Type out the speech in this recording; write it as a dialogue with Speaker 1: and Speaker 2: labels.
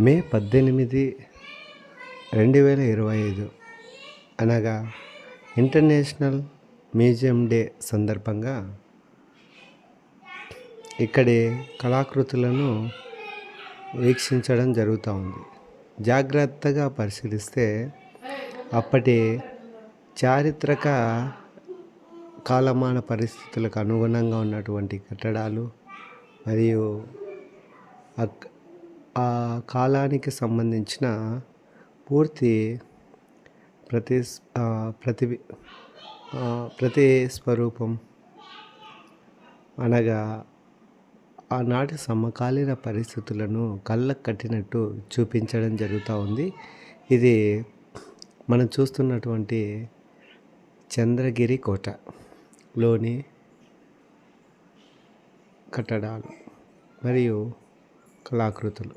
Speaker 1: మే పద్దెనిమిది రెండు వేల ఇరవై ఐదు అనగా ఇంటర్నేషనల్ మ్యూజియం డే సందర్భంగా ఇక్కడి కళాకృతులను వీక్షించడం జరుగుతూ ఉంది. జాగ్రత్తగా పరిశీలిస్తే అప్పటి చారిత్రక కాలమాన పరిస్థితులకు అనుగుణంగా ఉన్నటువంటి కట్టడాలు మరియు అక్- ఆ కాలానికి సంబంధించిన పూర్తి ప్రతి ప్రతి ప్రతి స్వరూపం అనగా ఆనాటి సమకాలీన పరిస్థితులను కళ్ళకు కట్టినట్టు చూపించడం జరుగుతూ ఉంది. ఇది మనం చూస్తున్నటువంటి చంద్రగిరి కోట లోని కట్టడాలు మరియు కళాకృతులు.